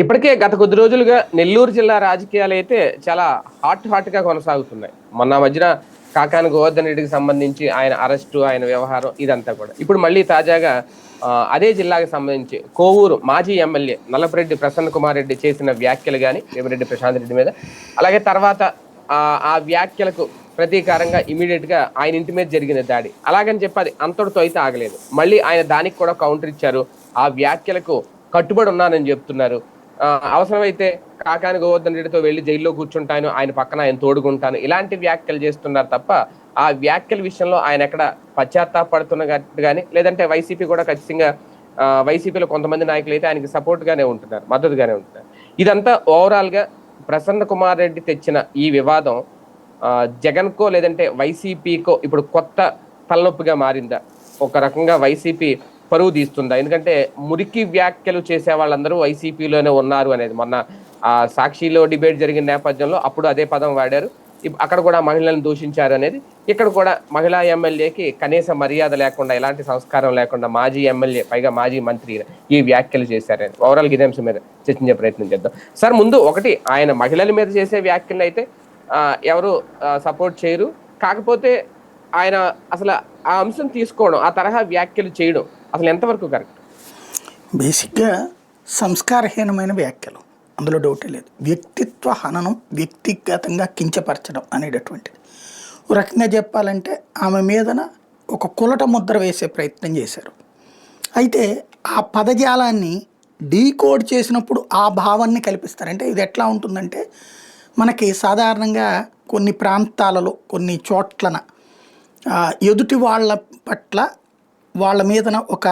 ఇప్పటికే గత కొద్ది రోజులుగా నెల్లూరు జిల్లా రాజకీయాలు అయితే చాలా హాట్ హాట్గా కొనసాగుతున్నాయి. మొన్న మధ్యన కాకాని గోవర్ధన్ రెడ్డికి సంబంధించి ఆయన అరెస్టు ఆయన వ్యవహారం ఇదంతా కూడా. ఇప్పుడు మళ్ళీ తాజాగా అదే జిల్లాకి సంబంధించి కోవూరు మాజీ ఎమ్మెల్యే నల్లపరెడ్డి ప్రసన్న కుమార్ రెడ్డి చేసిన వ్యాఖ్యలు కానీ వేమిరెడ్డి ప్రశాంత్ రెడ్డి మీద. అలాగే తర్వాత ఆ వ్యాఖ్యలకు ప్రతీకారంగా ఇమీడియట్గా ఆయన ఇంటి మీద జరిగిన దాడి. అలాగని చెప్పి అది అంతటితో అయితే ఆగలేదు. మళ్ళీ ఆయన దానికి కూడా కౌంటర్ ఇచ్చారు. ఆ వ్యాఖ్యలకు కట్టుబడి ఉన్నానని చెప్తున్నారు. అవసరమైతే కాకాని గోవర్ధన్ రెడ్డితో వెళ్ళి జైల్లో కూర్చుంటాను ఆయన పక్కన ఆయన తోడుకుంటాను ఇలాంటి వ్యాఖ్యలు చేస్తున్నారు తప్ప ఆ వ్యాఖ్యల విషయంలో ఆయన ఎక్కడ పశ్చాత్తాపడుతున్న కానీ లేదంటే వైసీపీ కూడా ఖచ్చితంగా వైసీపీలో కొంతమంది నాయకులు అయితే ఆయనకి సపోర్ట్గానే ఉంటున్నారు మద్దతుగానే ఉంటున్నారు. ఇదంతా ఓవరాల్గా ప్రసన్న కుమార్ రెడ్డి తెచ్చిన ఈ వివాదం జగన్కో లేదంటే వైసీపీకో ఇప్పుడు కొత్త తలనొప్పిగా మారిందా? ఒక రకంగా వైసీపీ పరువు తీస్తుందా? ఎందుకంటే మురికి వ్యాఖ్యలు చేసే వాళ్ళందరూ వైసీపీలోనే ఉన్నారు అనేది మొన్న ఆ సాక్షిలో డిబేట్ జరిగిన నేపథ్యంలో అప్పుడు అదే పదం వాడారు. అక్కడ కూడా మహిళలను దూషించారు అనేది. ఇక్కడ కూడా మహిళా ఎమ్మెల్యేకి కనీస మర్యాద లేకుండా ఎలాంటి సంస్కారం లేకుండా మాజీ ఎమ్మెల్యే పైగా మాజీ మంత్రి ఈ వ్యాఖ్యలు చేశారని ఓవరాల్ ఇదే అంశం మీద చర్చించే ప్రయత్నం చేద్దాం. సార్ ముందు ఒకటి ఆయన మహిళల మీద చేసే వ్యాఖ్యలు అయితే ఎవరు సపోర్ట్ చేయరు. కాకపోతే ఆయన అసలు ఆ అంశం తీసుకోవడం ఆ తరహా వ్యాఖ్యలు చేయడం అసలు ఎంతవరకు కరెక్ట్? బేసిక్గా సంస్కారహీనమైన వ్యాఖ్యలు. అందులో డౌటే లేదు. వ్యక్తిత్వ హననం వ్యక్తిగతంగా కించపరచడం అనేటటువంటిది. ఒక రకంగా చెప్పాలంటే ఆమె మీదన ఒక కులట ముద్ర వేసే ప్రయత్నం చేశారు. అయితే ఆ పదజాలాన్ని డీకోడ్ చేసినప్పుడు ఆ భావాన్ని కల్పిస్తారు. అంటే ఇది ఎట్లా ఉంటుందంటే మనకి సాధారణంగా కొన్ని ప్రాంతాలలో కొన్ని చోట్లన ఎదుటి వాళ్ళ పట్ల వాళ్ళ మీదన ఒక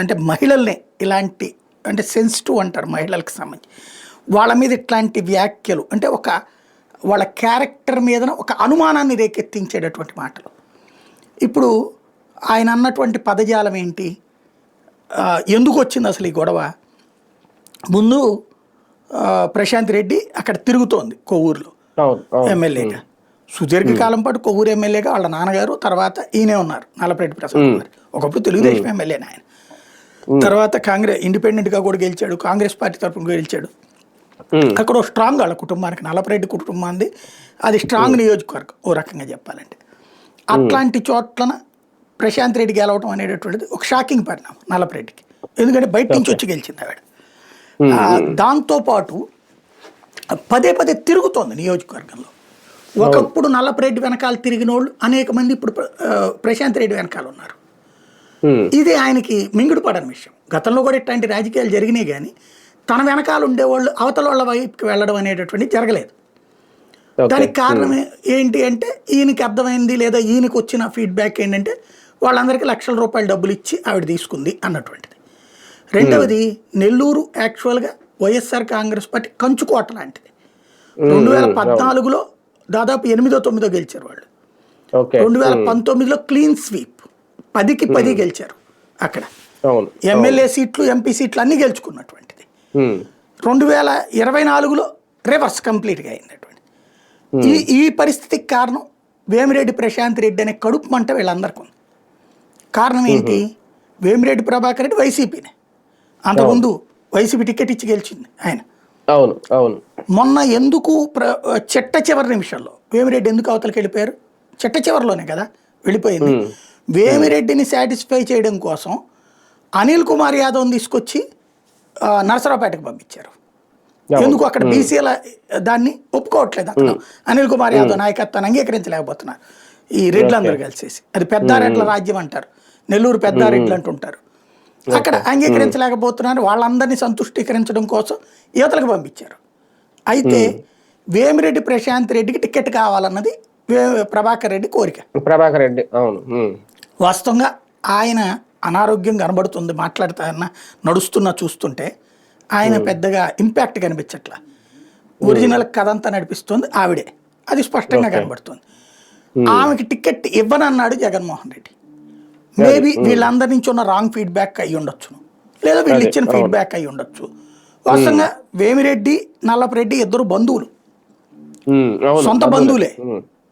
అంటే మహిళల్ని ఇలాంటి అంటే సెన్సిటివ్ అంటారు మహిళలకు సంబంధించి. వాళ్ళ మీద ఇట్లాంటి వ్యాఖ్యలు అంటే ఒక వాళ్ళ క్యారెక్టర్ మీదన ఒక అనుమానాన్ని రేకెత్తించేటటువంటి మాటలు. ఇప్పుడు ఆయన అన్నటువంటి పదజాలం ఏంటి? ఎందుకు వచ్చింది అసలు ఈ గొడవ? ముందు ప్రశాంత్ రెడ్డి అక్కడ తిరుగుతోంది కొవ్వూరులో ఎమ్మెల్యేగా. సుదీర్ఘకాలం పాటు కొవ్వూరు ఎమ్మెల్యేగా వాళ్ళ నాన్నగారు తర్వాత ఈయనే ఉన్నారు నల్లపరెడ్డి ప్రసాద్ కుమార్. ఒకప్పుడు తెలుగుదేశం ఎమ్మెల్యేనే ఆయన. తర్వాత కాంగ్రెస్ ఇండిపెండెంట్గా కూడా గెలిచాడు కాంగ్రెస్ పార్టీ తరఫున గెలిచాడు. అక్కడ స్ట్రాంగ్ వాళ్ళ కుటుంబానికి నల్లపరెడ్డి కుటుంబాన్ని అది స్ట్రాంగ్ నియోజకవర్గం ఓ రకంగా చెప్పాలంటే. అట్లాంటి చోట్లన ప్రశాంత్ రెడ్డి గెలవటం అనేటటువంటిది ఒక షాకింగ్ పరిణామం నల్లపరెడ్డికి ఎందుకంటే బయట నుంచి వచ్చి గెలిచింది ఆవిడ. దాంతోపాటు పదే పదే తిరుగుతోంది నియోజకవర్గంలో. ఒకప్పుడు నల్లపరెడ్డి వెనకాల తిరిగిన వాళ్ళు అనేక మంది ఇప్పుడు ప్రశాంత్ రెడ్డి వెనకాల ఉన్నారు. ఇది ఆయనకి మింగుడు పడని విషయం. గతంలో కూడా ఇట్లాంటి రాజకీయాలు జరిగినాయి కానీ తన వెనకాల ఉండేవాళ్ళు అవతల వాళ్ళ వైపుకి వెళ్ళడం అనేటటువంటి జరగలేదు. దానికి కారణం ఏంటి అంటే ఈయనకి అర్థమైంది లేదా ఈయనకి వచ్చిన ఫీడ్బ్యాక్ ఏంటంటే వాళ్ళందరికీ లక్షల రూపాయల డబ్బులు ఇచ్చి ఆవిడ తీసుకుంది అన్నటువంటిది. రెండవది నెల్లూరు యాక్చువల్గా వైఎస్ఆర్ కాంగ్రెస్ పార్టీ కంచుకోట లాంటిది. రెండు వేల పద్నాలుగులో దాదాపు ఎనిమిదో తొమ్మిదో గెలిచారు వాళ్ళు. రెండు వేల పంతొమ్మిదిలో క్లీన్ స్వీప్ పదికి పది గెలిచారు అక్కడ. ఎమ్మెల్యే సీట్లు ఎంపీ సీట్లు అన్నీ గెలుచుకున్నటువంటిది. రెండు వేల ఇరవై నాలుగులో రివర్స్ కంప్లీట్గా అయినటువంటి. ఈ ఈ పరిస్థితికి కారణం వేమిరెడ్డి ప్రశాంత్ రెడ్డి అనే కడుపు మంట వీళ్ళందరికీ ఉంది. కారణం ఏంటి? వేమిరెడ్డి ప్రభాకర్ రెడ్డి వైసీపీనే. అంతకుముందు వైసీపీ టికెట్ ఇచ్చి గెలిచింది ఆయన. అవును అవును. మొన్న ఎందుకు ప్ర చెట్ట చివరి నిమిషంలో వేమిరెడ్డి ఎందుకు అవతలకి వెళ్ళిపోయారు? చెట్ట చివరిలోనే కదా వెళ్ళిపోయింది. వేమిరెడ్డిని సాటిస్ఫై చేయడం కోసం అనిల్ కుమార్ యాదవ్ని తీసుకొచ్చి నరసరావుపేటకు పంపించారు. ఎందుకు అక్కడ బీసీల దాన్ని ఒప్పుకోవట్లేదు అతను అనిల్ కుమార్ యాదవ్ నాయకత్వాన్ని అంగీకరించలేకపోతున్నారు. ఈ రెడ్లందరూ కలిసేసి. అది పెద్దారెడ్ల రాజ్యం అంటారు. నెల్లూరు పెద్దారెడ్లు అంటుంటారు. అక్కడ అంగీకరించలేకపోతున్నారు. వాళ్ళందరినీ సంతుష్టీకరించడం కోసం యువతలకు పంపించారు. అయితే వేమిరెడ్డి ప్రశాంత్ రెడ్డికి టికెట్ కావాలన్నది ప్రభాకర్ రెడ్డి కోరిక. ప్రభాకర్ రెడ్డి అవును. వాస్తవంగా ఆయన అనారోగ్యం కనబడుతుంది మాట్లాడుతా నడుస్తున్నా చూస్తుంటే ఆయన పెద్దగా ఇంపాక్ట్ కనిపించట్లా. ఒరిజినల్ కథ అంతా నడిపిస్తుంది ఆవిడే. అది స్పష్టంగా కనబడుతుంది. ఆమెకి టికెట్ ఇవ్వనన్నాడు జగన్మోహన్ రెడ్డి. మేబీ వీళ్ళందరి నుంచి ఉన్న రాంగ్ ఫీడ్బ్యాక్ అయి ఉండొచ్చు. లేదా వీళ్ళు ఇచ్చిన ఫీడ్బ్యాక్ అయి ఉండొచ్చు. వాస్తవంగా వేమిరెడ్డి నల్లపరెడ్డి ఇద్దరు బంధువులు. సొంత బంధువులే.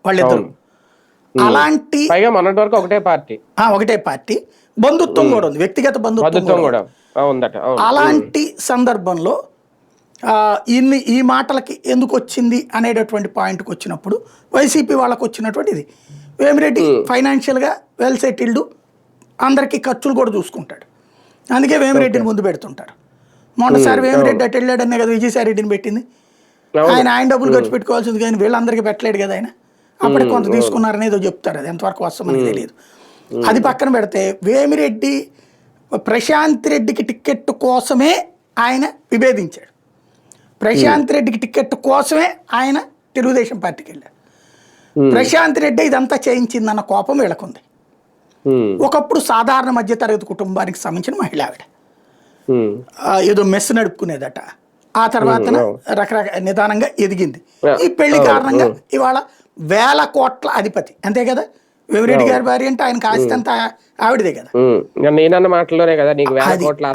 వాళ్ళిద్దరు. అలాంటి పైగా మొన్నటి వరకు ఒకటే పార్టీ. ఒకటే పార్టీ. బంధుత్వం కూడా ఉంది. వ్యక్తిగత బంధుత్వం కూడా అలాంటి సందర్భంలో ఇన్ని ఈ మాటలకి ఎందుకు వచ్చింది అనేటటువంటి పాయింట్కి వచ్చినప్పుడు వైసీపీ వాళ్ళకి వచ్చినటువంటి ఇది వేమిరెడ్డి ఫైనాన్షియల్గా వెల్ సెటిల్డ్ అందరికీ ఖర్చులు కూడా చూసుకుంటాడు. అందుకే వేమిరెడ్డిని ముందు పెడుతుంటారు మొన్నసారి వేమిరెడ్డి అటు వెళ్ళాడనే కదా విజయసాయి రెడ్డిని పెట్టింది. ఆయన ఆయన డబ్బులు ఖర్చు పెట్టుకోవాల్సింది కానీ వీళ్ళందరికీ పెట్టలేడు కదా ఆయన. అప్పుడే కొంత తీసుకున్నారని ఏదో చెప్తారు అది ఎంతవరకు వస్తామని తెలియదు. అది పక్కన పెడితే వేమిరెడ్డి ప్రశాంత్ రెడ్డికి టికెట్ కోసమే ఆయన విభేదించాడు. ప్రశాంత్ రెడ్డికి టికెట్ కోసమే ఆయన తెలుగుదేశం పార్టీకి వెళ్ళాడు. ప్రశాంత్ రెడ్డి ఇదంతా చేయించిందన్న కోపం వీళ్ళకుంది. ఒకప్పుడు సాధారణ మధ్యతరగతి కుటుంబానికి సంబంధించిన మహిళ ఆవిడ. ఏదో మెస్ నడుపుకునేదట. ఆ తర్వాత రకరకాల నిదానంగా ఎదిగింది. ఈ పెళ్ళి కారణంగా ఇవాళ వేల కోట్ల అధిపతి. అంతే కదా? వేమిరెడ్డి గారి భార్య అంటే ఆయనకి ఆస్తి అంతా ఆవిడదే కదా? నేనన్న మాటలోనే కదా నీకు వేల కోట్ల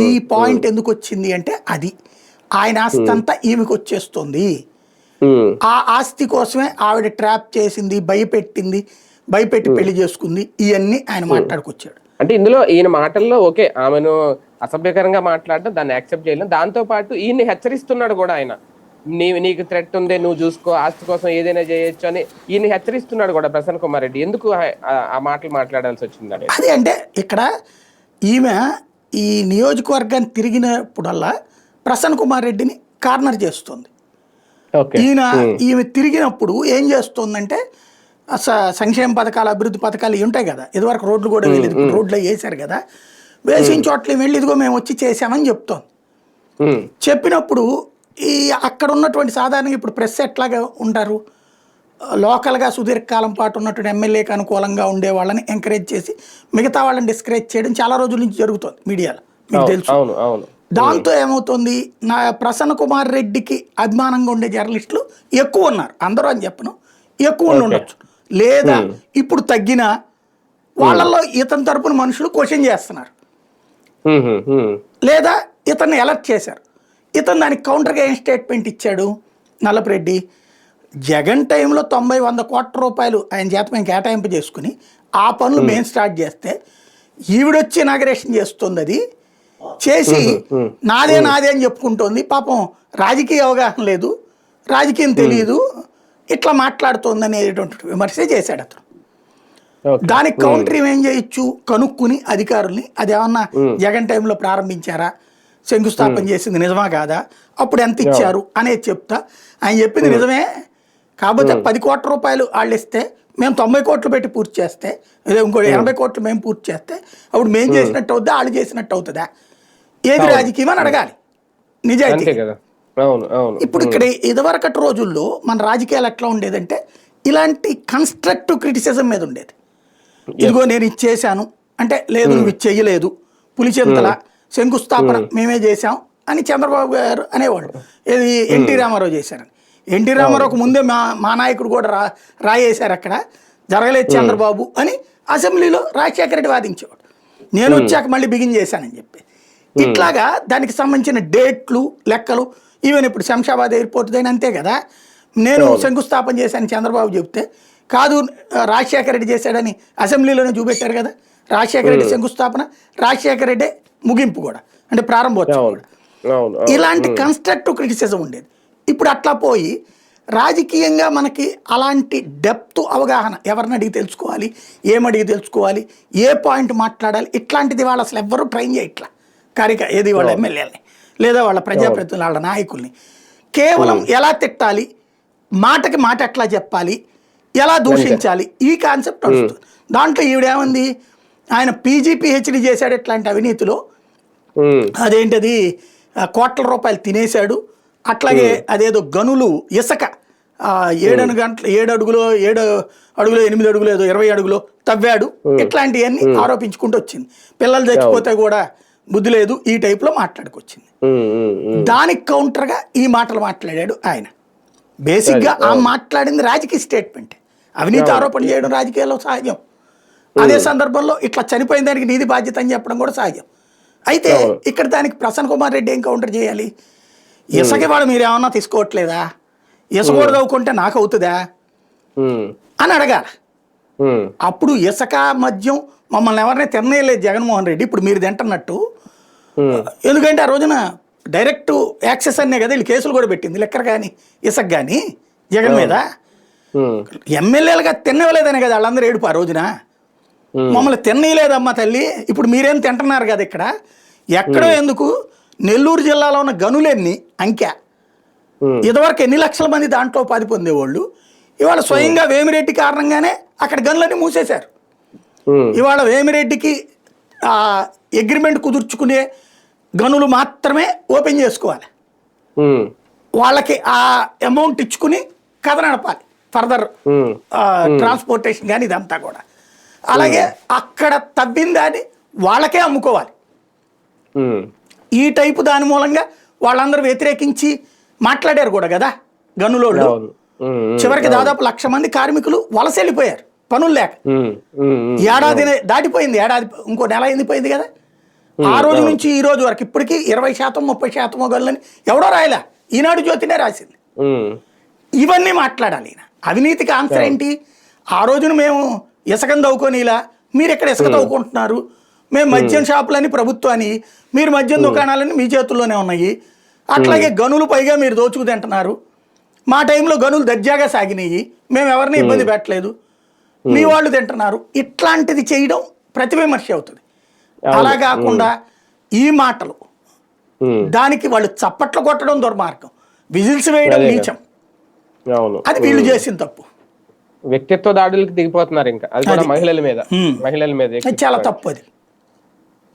ఈ పాయింట్ ఎందుకు వచ్చింది అంటే అది. ఆయన ఆస్తి అంతా ఈమెకి వచ్చేస్తుంది ఆ ఆస్తి కోసమే ఆవిడ ట్రాప్ చేసింది భయపెట్టింది. భయపెట్టి పెళ్ళి చేసుకుంది. ఇవన్నీ ఆయన మాట్లాడుకొచ్చాడు. అంటే ఇందులో ఈయన మాటల్లో ఓకే ఆమెను అసభ్యకరంగా మాట్లాడడం దాన్ని యాక్సెప్ట్ చేయలేం. దాంతో పాటు ఈయన్ని హెచ్చరిస్తున్నాడు కూడా ఆయన. నీ నీకు థ్రెట్ ఉంది నువ్వు చూసుకో ఆస్తి కోసం ఏదైనా చేయొచ్చు అని ఈయన్ని హెచ్చరిస్తున్నాడు కూడా ప్రసన్న కుమార్ రెడ్డి. ఎందుకు ఆ- మాటలు మాట్లాడాల్సి వచ్చింది అనేది అదే అంటే ఇక్కడ ఈమె ఈ నియోజకవర్గాన్ని తిరిగినప్పుడల్లా ప్రసన్న కుమార్ రెడ్డిని కార్నర్ చేస్తుంది. ఈయన ఈమె తిరిగినప్పుడు ఏం చేస్తుందంటే సంక్షేమ పథకాలు అభివృద్ధి పథకాలు ఇవి ఉంటాయి కదా. ఇదివరకు రోడ్లు కూడా ఇప్పుడు రోడ్లు వేసారు కదా. వేసిన చోట్ల వెళ్ళి ఇదిగో మేము వచ్చి చేసామని చెప్తోంది ఉమ్, చెప్పినప్పుడు ఈ అక్కడ ఉన్నటువంటి సాధారణంగా ఇప్పుడు ప్రెస్ ఎట్లాగా ఉంటారు? లోకల్గా సుదీర్ఘకాలం పాటు ఉన్నటువంటి ఎమ్మెల్యేకి అనుకూలంగా ఉండే వాళ్ళని ఎంకరేజ్ చేసి మిగతా వాళ్ళని డిస్కరేజ్ చేయడం చాలా రోజుల నుంచి జరుగుతుంది మీడియాలో. మీకు తెలుసు. దాంతో ఏమవుతుంది? నా ప్రసన్న కుమార్ రెడ్డికి అభిమానంగా ఉండే జర్నలిస్టులు ఎక్కువ ఉన్నారు. అందరూ అని చెప్పను. ఎక్కువ ఉండి ఉండొచ్చు. లేదా ఇప్పుడు తగ్గిన వాళ్ళల్లో ఇతని తరపున మనుషులు క్వశ్చన్ చేస్తున్నారు. లేదా ఇతన్ని అలర్ట్ చేశారు. ఇతను దానికి కౌంటర్గా ఏం స్టేట్మెంట్ ఇచ్చాడు? నల్లపరెడ్డి జగన్ టైంలో తొంభై వంద కోట్ల రూపాయలు ఆయన చేత మేము కేటాయింపు చేసుకుని ఆ పనులు మేము స్టార్ట్ చేస్తే ఈవిడొచ్చి ఇనాగరేషన్ చేస్తుంది అది. చేసి నాదే నాదే అని చెప్పుకుంటోంది. పాపం రాజకీయ అవగాహన లేదు. రాజకీయం తెలియదు ఇట్లా మాట్లాడుతోంది అనేటువంటి విమర్శ చేశాడు అతను. దానికి కౌంటర్ ఏం చేయొచ్చు? కనుక్కుని అధికారుల్ని అది ఏమన్నా జగన్ టైంలో ప్రారంభించారా? శంకుస్థాపన చేసింది నిజమా కాదా? అప్పుడు ఎంత ఇచ్చారు అనేది చెప్తా. ఆయన చెప్పింది నిజమే. కాకపోతే పది కోట్ల రూపాయలు వాళ్ళు ఇస్తే మేము తొంభై కోట్లు పెట్టి పూర్తి చేస్తే ఏదో ఇంకో ఎనభై కోట్లు మేము పూర్తి చేస్తే అప్పుడు మేము చేసినట్టు అవుద్దా? వాళ్ళు చేసినట్టు అవుతుందా? ఏది రాజకీయం అని అడగాలి. నిజాయితీ ఇప్పుడు ఇక్కడ ఇదివరకటి రోజుల్లో మన రాజకీయాలు ఎట్లా ఉండేదంటే ఇలాంటి కన్స్ట్రక్టివ్ క్రిటిసిజం మీద ఉండేది. ఇదిగో నేను ఇది చేశాను అంటే లేదు నువ్వు ఇది చెయ్యలేదు పులిచెంతల శంకుస్థాపన మేమే చేశాం అని చంద్రబాబు గారు అనేవాళ్ళు. ఏది ఎన్టీ రామారావు చేశారని. ఎన్టీ రామారావుకు ముందే మా మా నాయకుడు కూడా రా రాయేశారు అక్కడ. జరగలేదు చంద్రబాబు అని అసెంబ్లీలో రాజశేఖర రెడ్డి వాదించేవాడు. నేను వచ్చాక మళ్ళీ బిగిన్ చేశానని చెప్పి. ఇట్లాగా దానికి సంబంధించిన డేట్లు లెక్కలు ఈవెన్ ఇప్పుడు శంషాబాద్ ఎయిర్పోర్ట్ దైన అంతే కదా. నేను శంకుస్థాపన చేశాను చంద్రబాబు చెప్తే కాదు రాజశేఖర రెడ్డి చేశాడని అసెంబ్లీలోనే చూపెట్టారు కదా. రాజశేఖర రెడ్డి శంకుస్థాపన రాజశేఖర రెడ్డి ముగింపు కూడా అంటే ప్రారంభోత్సవం కూడా. ఇలాంటి కన్స్ట్రక్టివ్ క్రిటిసిజం ఉండేది. ఇప్పుడు అట్లా పోయి రాజకీయంగా మనకి అలాంటి డెప్త్ అవగాహన ఎవరిని అడిగి తెలుసుకోవాలి ఏమడిగి తెలుసుకోవాలి ఏ పాయింట్ మాట్లాడాలి ఇట్లాంటిది వాళ్ళు అసలు ఎవ్వరూ ట్రైన్ చేయట్లా. కారిక ఏది వాళ్ళ ఎమ్మెల్యేలని. లేదా వాళ్ళ ప్రజాప్రతినిధులు వాళ్ళ నాయకుల్ని. కేవలం ఎలా తిట్టాలి? మాటకి మాట ఎట్లా చెప్పాలి? ఎలా దూషించాలి? ఈ కాన్సెప్ట్ నడుస్తుంది దాంట్లో ఈవిడేమంది? ఆయన పీజీ పిహెచ్డి చేశాడు ఇట్లాంటి అవినీతిలో. అదేంటది? కోట్ల రూపాయలు తినేశాడు. అట్లాగే అదేదో గనులు ఇసక. ఏడను గంటలు ఏడు అడుగులో ఏడు అడుగులో ఎనిమిది అడుగులో ఏదో ఇరవై అడుగులో తవ్వాడు. ఇట్లాంటివన్నీ ఆరోపించుకుంటూ వచ్చింది. పిల్లలు చచ్చిపోతే కూడా బుద్ధి లేదు ఈ టైప్లో మాట్లాడుకొచ్చింది. దానికి కౌంటర్గా ఈ మాటలు మాట్లాడాడు ఆయన. బేసిక్గా ఆ మాట్లాడింది రాజకీయ స్టేట్మెంట్. అవినీతి ఆరోపణ చేయడం రాజకీయాల్లో సహజం అదే సందర్భంలో ఇట్లా చనిపోయిన దానికి నీది బాధ్యత అని చెప్పడం కూడా సహజం అయితే ఇక్కడ దానికి ప్రసన్న కుమార్ రెడ్డి ఏం కౌంటర్ చేయాలి? ఇసుక వాడు మీరు ఏమన్నా తీసుకోవట్లేదా? ఇసుక కూడా తవ్వుకుంటే నాకు అవుతుందా? అని అడగాలి. అప్పుడు ఇసుక మద్యం మమ్మల్ని ఎవరిని తినలేదు జగన్మోహన్ రెడ్డి. ఇప్పుడు మీరు తింటున్నట్టు. ఎందుకంటే ఆ రోజున డైరెక్ట్ యాక్సెస్ అనే కదా వీళ్ళు కేసులు కూడా పెట్టింది. లెక్కర్ కానీ ఇసక్ కానీ జగన్ మీద. ఎమ్మెల్యేలుగా తినవలేదనే కదా వాళ్ళందరూ ఏడుపు ఆ రోజున. మమ్మల్ని తిన్నయలేదమ్మా తల్లి. ఇప్పుడు మీరేం తింటున్నారు కదా ఇక్కడ? ఎక్కడో ఎందుకు? నెల్లూరు జిల్లాలో ఉన్న గనులెన్ని అంకె. ఇదివరకు ఎన్ని లక్షల మంది దాంట్లో ఉపాధి పొందేవాళ్ళు? ఇవాళ స్వయంగా వేమిరెడ్డి కారణంగానే అక్కడ గనులన్నీ మూసేశారు. ఇవాళ వేమిరెడ్డికి అగ్రిమెంట్ కుదుర్చుకునే గనులు మాత్రమే ఓపెన్ చేసుకోవాలి. వాళ్ళకి ఆ అమౌంట్ ఇచ్చుకుని కథ నడపాలి. ఫర్దర్ ట్రాన్స్పోర్టేషన్ కానీ ఇదంతా కూడా. అలాగే అక్కడ తవ్విన దాన్ని వాళ్ళకే అమ్ముకోవాలి. ఈ టైపు దాని మూలంగా వాళ్ళందరూ వ్యతిరేకించి మాట్లాడారు కూడా కదా గనులోళ్ళు. ఉమ్, చివరికి దాదాపు లక్ష మంది కార్మికులు వలస వెళ్ళిపోయారు. పనులు లేక. ఏడాది దాటిపోయింది. ఏడాది ఇంకో నెల అయింది పోయింది కదా. ఆ రోజు నుంచి ఈ రోజు వరకు ఇప్పటికీ ఇరవై శాతం ముప్పై శాతం గనులని ఎవడో రాయలే. ఈనాడు జ్యోతినే రాసింది. ఇవన్నీ మాట్లాడాలి ఈయన. అవినీతికి ఆన్సర్ ఏంటి? ఆ రోజున మేము ఇసుకను తవ్వుకొని ఇలా మీరు ఎక్కడ ఇసుక తవ్వుకుంటున్నారు? మేము మద్యం షాపులని ప్రభుత్వాన్ని మీరు మద్యం దుకాణాలని మీ చేతుల్లోనే ఉన్నాయి. అట్లాగే గనులు పైగా మీరు దోచుకు తింటున్నారు మా టైంలో గనులు దర్జాగా సాగినాయి. మేము ఎవరిని ఇబ్బంది పెట్టలేదు. మీ వాళ్ళు తింటున్నారు. ఇట్లాంటిది చేయడం ప్రతివిమర్శ అవుతుంది. అలా కాకుండా ఈ మాటలు దానికి వాళ్ళు చప్పట్లు కొట్టడం దుర్మార్గం. విజిల్స్ వేయడం. నీచం. అది వీళ్ళు చేసిన తప్పు. వ్యక్తిత్వ దాడులకు దిగిపోతున్నారు ఇంకా. అది కూడా. మహిళల మీద. మహిళల మీద. చాలా తప్పు అది.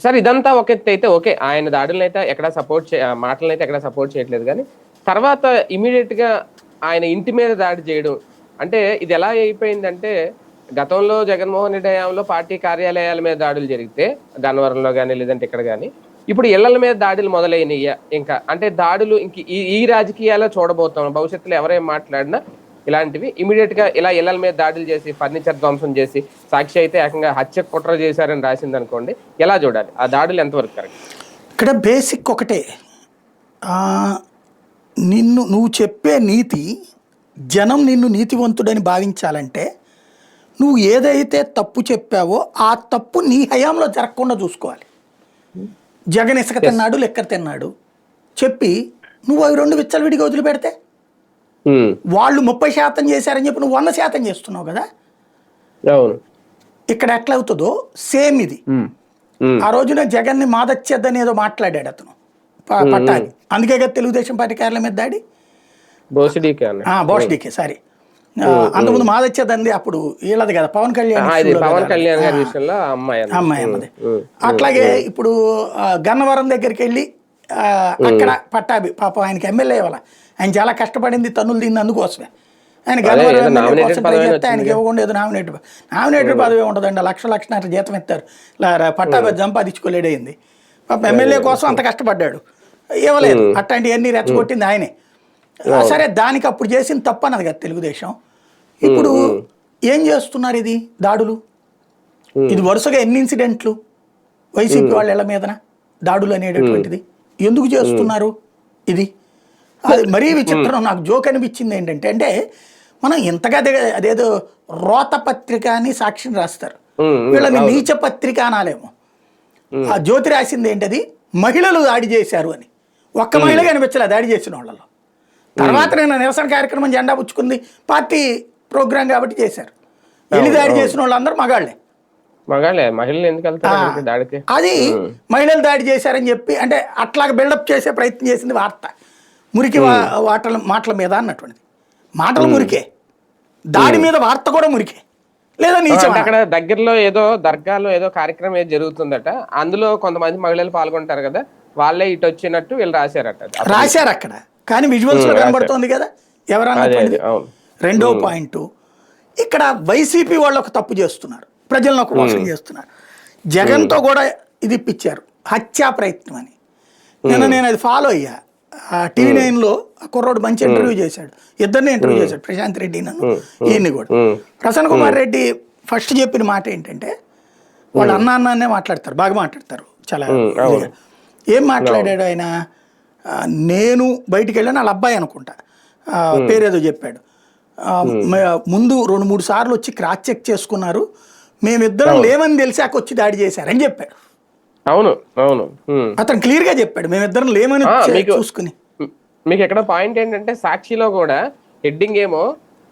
సార్ ఇదంతా ఒక ఎత్తు అయితే ఓకే. ఆయన దాడులను అయితే ఎక్కడ సపోర్ట్ చే మాటలను అయితే ఎక్కడ సపోర్ట్ చేయట్లేదు కానీ తర్వాత ఇమీడియట్గా ఆయన ఇంటి మీద దాడి చేయడం. అంటే ఇది ఎలా అయిపోయిందంటే గతంలో జగన్మోహన్ రెడ్డి హయాంలో పార్టీ కార్యాలయాల మీద దాడులు జరిగితే గన్నవరంలో కానీ లేదంటే ఇక్కడ కానీ ఇప్పుడు ఇళ్ళ మీద దాడులు మొదలైనయ్యా ఇంకా. అంటే దాడులు ఇంక ఈ ఈ రాజకీయాల్లో చూడబోతాం భవిష్యత్తులో ఎవరేం మాట్లాడినా ఇలాంటివి ఇమీడియట్గా ఇలా ఇళ్ళ మీద దాడులు చేసి ఫర్నిచర్ ధ్వంసం చేసి సాక్షి అయితే ఏకంగా హత్య కుట్ర చేశారని రాసింది అనుకోండి ఎలా చూడాలి? ఆ దాడులు ఎంతవరకు కరెక్ట్? ఇక్కడ బేసిక్ ఒకటే. నిన్ను నువ్వు చెప్పే నీతి జనం నిన్ను నీతివంతుడని భావించాలంటే నువ్వు ఏదైతే తప్పు చెప్పావో ఆ తప్పు నీ హయాంలో జరగకుండా చూసుకోవాలి. జగన్ ఇసుక తిన్నాడు లెక్కర తిన్నాడు. చెప్పి నువ్వు అవి రెండు విచ్చలవిడిగా వదిలిపెడితే? వాళ్ళు ముప్పై శాతం చేశారని చెప్పి నువ్వు వంద శాతం చేస్తున్నావు కదా? ఇక్కడ ఎట్లా అవుతుందో? సేమ్ ఇది. ఉమ్. ఉమ్. ఆ రోజున జగన్ని మాదచ్చేద్దని ఏదో మాట్లాడాడు అతను ప- పట్టాభి. అందుకే కదా తెలుగుదేశం పార్టీ కార్యాలయం మీద దాడి? బోసిడీకే సారీ. అంతకుముందు మాదచ్చేదంది అప్పుడు వీళ్ళది కదా పవన్ కళ్యాణ్ పవన్. కళ్యాణ్ గారి విషయంలో అమ్మాయి. అమ్మాయి అన్నది. అట్లాగే ఇప్పుడు గన్నవరం దగ్గరికి వెళ్ళి అక్కడ పట్టాభి పాపం ఆయనకి ఎమ్మెల్యే ఇవ్వాల ఆయన చాలా కష్టపడింది తన్నులు తింది అందుకోసమే. ఆయన గన్నవరం ఆయనకి ఇవ్వకుండా ఏదో నామినేటెడ్ నామినేటెడ్ పదవి ఉండదండి లక్ష లక్షన్నర జీతం ఇస్తారు. పట్టాభి సంపాదించుకోలేడైంది పాపం ఎమ్మెల్యే కోసం అంత కష్టపడ్డాడు. ఇవ్వలేదు. అట్లాంటివన్నీ రెచ్చగొట్టింది ఆయనే. సరే దానికి అప్పుడు చేసిన తప్పు అన్నది కదా తెలుగుదేశం. ఇప్పుడు ఏం చేస్తున్నారు ఇది దాడులు? ఇది వరుసగా ఎన్ని ఇన్సిడెంట్లు? వైసీపీ వాళ్ళ ఇళ్ళ మీదన దాడులు అనేటటువంటిది. ఎందుకు చేస్తున్నారు ఇది? అది మరీ విచిత్రం నాకు జోక్ అనిపించింది ఏంటంటే అంటే మనం ఇంతగా అదేదో రోత పత్రిక అని సాక్షిని రాస్తారు. వీళ్ళని నీచ పత్రిక అనాలేమో. ఆ జ్యోతి రాసింది ఏంటది? మహిళలు దాడి చేశారు అని. ఒక్క మహిళ కనిపించలే దాడి చేసిన వాళ్ళలో. తర్వాత నేను నిరసన కార్యక్రమం జెండా పుచ్చుకుంది పార్టీ ప్రోగ్రాం కాబట్టి చేశారు. వెళ్ళి దాడి చేసిన వాళ్ళందరూ మగాళ్ళే. మగాళ్ళే మహిళలు ఎందుకు వెళ్తారు దాడికి? అది మహిళలు దాడి చేశారని చెప్పి అంటే అట్లాగ బిల్డప్ చేసే ప్రయత్నం చేసింది వార్త. మురికి వాటల మాటల మీద అన్నటువంటిది. మాటలు మురికే. దాడి మీద వార్త కూడా మురికే. లేదా నీచం అంటే అక్కడ దగ్గరలో ఏదో దర్గాలో ఏదో కార్యక్రమం ఏదో జరుగుతుందట. అందులో కొంతమంది మహిళలు పాల్గొంటారు కదా వాళ్ళే ఇటు వచ్చినట్టు వీళ్ళు రాశారట. రాశారు అక్కడ. కానీ విజువల్స్లో కనబడుతోంది కదా? అవును. రెండో పాయింట్ ఇక్కడ వైసీపీ వాళ్ళు ఒక తప్పు చేస్తున్నారు. ప్రజలను ఒక మోసం చేస్తున్నారు. జగన్తో కూడా ఇది ఇప్పించారు. హత్యా ప్రయత్నం అని. నిన్న నేను అది ఫాలో అయ్యా. టీవీ నైన్లో కుర్రోడు మంచి ఇంటర్వ్యూ చేశాడు. ఇద్దరిని ఇంటర్వ్యూ చేశాడు. ప్రశాంత్ రెడ్డి నన్ను ఈయన్ని కూడా. ప్రసన్న కుమార్ రెడ్డి ఫస్ట్ చెప్పిన మాట ఏంటంటే వాళ్ళు అన్న అన్నానే మాట్లాడతారు. బాగా మాట్లాడతారు. చాలా. ఏం మాట్లాడాడు ఆయన? నేను బయటికి వెళ్ళాను వాళ్ళ అబ్బాయి అనుకుంటా పేరేదో చెప్పాడు. ముందు రెండు మూడు సార్లు వచ్చి క్రాస్ చెక్ చేసుకున్నారు. మేమిద్దరం లేవని తెలిసాక వచ్చి దాడి చేశారని చెప్పాడు. అవును అవును. అతను క్లియర్గా చెప్పాడు మేమిద్దరం లేమని చూసుకుని. మీకు ఎక్కడ పాయింట్ ఏంటంటే సాక్షిలో కూడా హెడ్డింగ్ ఏమో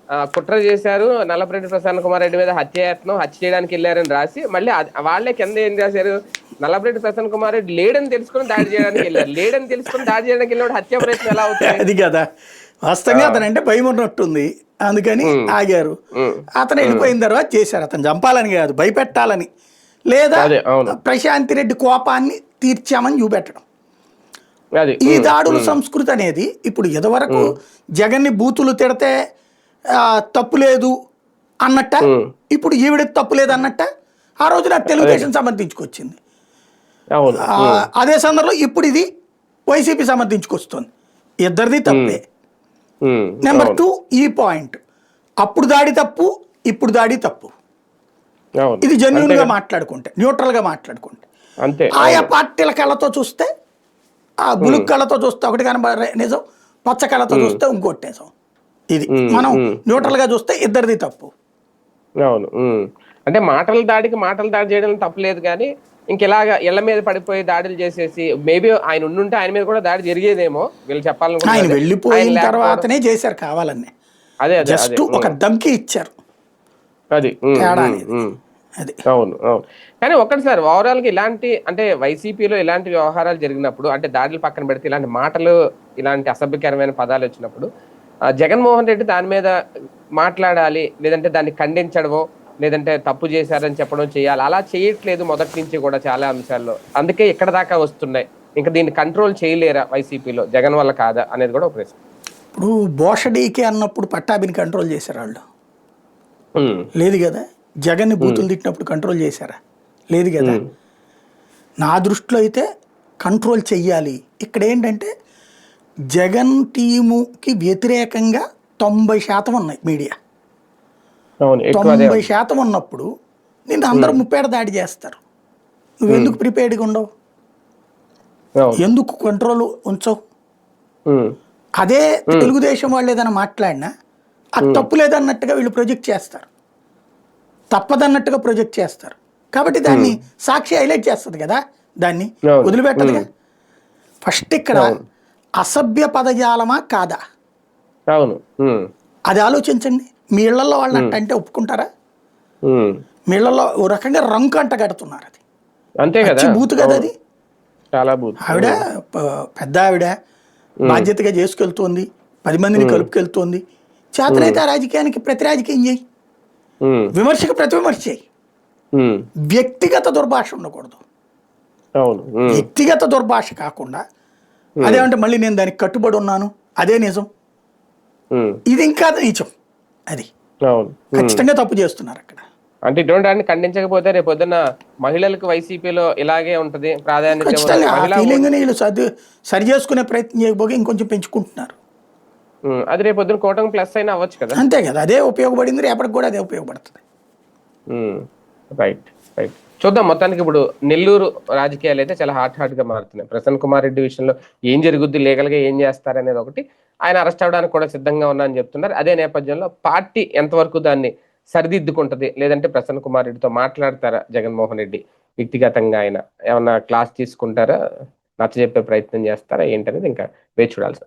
కుట్ర చేశారు. నల్లపరెడ్డి ప్రసన్న కుమార్ రెడ్డి మీద హత్యాయత్నం హత్య చేయడానికి వెళ్ళారని రాసి మళ్ళీ వాళ్ళే కింద ఏం రాశారు నల్లపరెడ్డి ప్రసన్న కుమార్ రెడ్డి లేడని తెలుసుకుని దాడి చేయడానికి వెళ్ళారు. లేడని తెలుసుకుని దాడి చేయడానికి వెళ్ళినప్పుడు హత్య ప్రయత్నం ఎలా అవుతుంది? అది కదా. వాస్తవంగా అతను అంటే భయం ఉన్నట్టుంది. అందుకని ఆగారు. అతను వెళ్ళిపోయిన తర్వాత చేశారు. అతను చంపాలని కాదు భయపెట్టాలని. లేదా. ప్రశాంతి రెడ్డి కోపాన్ని తీర్చామని చూపెట్టడం. ఈ దాడుల సంస్కృతి అనేది ఇప్పుడు ఇదివరకు జగన్ని బూతులు తిడితే తప్పు లేదు అన్నట్ట. ఇప్పుడు ఈవిడకి తప్పు లేదు అన్నట్ట? ఆ రోజు నాకు తెలుగుదేశం సమర్థించుకొచ్చింది అదే సందర్భంలో ఇప్పుడు ఇది వైసీపీ సమర్థించుకొస్తుంది ఇద్దరిది తప్పే. నెంబర్ టూ ఈ పాయింట్. అప్పుడు దాడి తప్పు ఇప్పుడు దాడి తప్పు. ఇది జెన్యున్గా మాట్లాడుకుంటే న్యూట్రల్గా మాట్లాడుకుంటే. ఆయా పార్టీల కళ్ళతో చూస్తే ఆ బులుగు కళ్ళతో చూస్తే ఒకటి కనబడే నిజం. పచ్చ కళ్ళతో చూస్తే ఇంకోటి నిజం. ఇది మనం న్యూట్రల్గా చూస్తే ఇద్దరిది తప్పు. అవును. అంటే మాటల దాడికి మాటల దాడి చేయడం తప్పలేదు కానీ ఇంక ఇలాగా ఇళ్ళ మీద పడిపోయి దాడులు చేసేసి మేబీ ఆయన ఉండుంటే ఆయన మీద కూడా దాడి జరిగేదేమో వీళ్ళు చెప్పాలనుకుంటే ఆయన వెళ్ళిపోయిన తర్వాతనే చేశారు కావాలని అదే జస్ట్ ఒక ధమ్కి ఇచ్చారు. అది అవును అవును. కానీ ఒక్కటి సార్ ఓవరాల్గా ఇలాంటి అంటే వైసీపీలో ఇలాంటి వ్యవహారాలు జరిగినప్పుడు అంటే దాడులు పక్కన పెడితే ఇలాంటి మాటలు ఇలాంటి అసభ్యకరమైన పదాలు వచ్చినప్పుడు జగన్మోహన్ రెడ్డి దాని మీద మాట్లాడాలి లేదంటే దాన్ని ఖండించడమో లేదంటే తప్పు చేశారని చెప్పడం చేయాలి. అలా చేయట్లేదు మొదటి నుంచి కూడా చాలా అంశాల్లో. అందుకే ఇక్కడ దాకా వస్తున్నాయి. ఇంకా దీన్ని కంట్రోల్ చేయలేరా వైసీపీలో? జగన్ వల్ల కాదా అనేది కూడా ఒక ప్రశ్న. ఇప్పుడు బోషడీకే అన్నప్పుడు పట్టాభిని కంట్రోల్ చేశారు వాళ్ళు? లేదు కదా? జగన్ని బూతులు తిట్టినప్పుడు కంట్రోల్ చేశారా? లేదు కదా? నా దృష్టిలో అయితే కంట్రోల్ చెయ్యాలి. ఇక్కడ ఏంటంటే జగన్ టీముకి వ్యతిరేకంగా తొంభై శాతం ఉన్నాయి మీడియా. తొంభై శాతం ఉన్నప్పుడు నిన్ను అందరూ ముప్పేట దాడి చేస్తారు. నువ్వెందుకు ప్రిపేర్డ్గా ఉండవు? ఎందుకు కంట్రోల్ ఉంచవు? అదే తెలుగుదేశం వాళ్ళు ఏదైనా మాట్లాడినా అది తప్పు లేదన్నట్టుగా వీళ్ళు ప్రొజెక్ట్ చేస్తారు. తప్పదన్నట్టుగా ప్రొజెక్ట్ చేస్తారు. కాబట్టి దాన్ని సాక్షి హైలైట్ చేస్తుంది కదా దాన్ని. వదిలిపెట్టదుగా. ఫస్ట్ ఇక్కడ అసభ్య పదజాలమా కాదా? అవును. అది ఆలోచించండి. మీ ఇళ్ళలో వాళ్ళు అంటే ఒప్పుకుంటారా. మీ ఇళ్ళలో ఓ రకంగా రంకు అంట కడుతున్నారు అది. అంతే కదా? బూతు కదా అది. చాలా బూత్. ఆవిడ పెద్ద ఆవిడ బాధ్యతగా చేసుకెళ్తోంది. పది మందిని కలుపుకెళ్తోంది. చేతనైతే ఆ రాజకీయానికి ప్రతి రాజకీయం చేయి. విమర్శకు ప్రతి విమర్శ చేయి. వ్యక్తిగత దుర్భాష ఉండకూడదు. వ్యక్తిగత దుర్భాష కాకుండా అదేమంటే మళ్ళీ నేను దానికి కట్టుబడి ఉన్నాను. అదే నిజం. ఉమ్, ఇది ఇంకా నీచం. అది. అవును. ఖచ్చితంగా తప్పు చేస్తున్నారు అక్కడ. అంటే ఇటువంటి వాటిని ఖండించకపోతే రేపు పొద్దున్న మహిళలకు వైసీపీలో ఇలాగే ఉంటది ప్రాధాన్యత సరి చేసుకునే ప్రయత్నం చేయకపోగా ఇంకొంచెం పెంచుకుంటున్నారు. అది రేపు పొద్దున్న కూటమి ప్లస్ అయినా అవ్వచ్చు కదా? అంతే కదా. అదే ఉపయోగపడింది రేపటికి కూడా అదే ఉపయోగపడుతుంది. రైట్ రైట్ చూద్దాం. మొత్తానికి ఇప్పుడు నెల్లూరు రాజకీయాలు అయితే చాలా హాట్ హాట్గా మారుతున్నాయి. ప్రసన్న కుమార్ రెడ్డి విషయంలో ఏం జరుగుద్ది లీగల్గా ఏం చేస్తారు అనేది ఒకటి. ఆయన అరెస్ట్ అవ్వడానికి కూడా సిద్ధంగా ఉన్నా అని చెప్తున్నారు. అదే నేపథ్యంలో పార్టీ ఎంతవరకు దాన్ని సరిదిద్దుకుంటది? లేదంటే ప్రసన్న కుమార్ రెడ్డితో మాట్లాడతారా జగన్మోహన్ రెడ్డి? వ్యక్తిగతంగా ఆయన ఏమన్నా క్లాస్ తీసుకుంటారా? నచ్చజెప్పే ప్రయత్నం చేస్తారా? ఏంటనేది ఇంకా వేచి చూడాల్సిన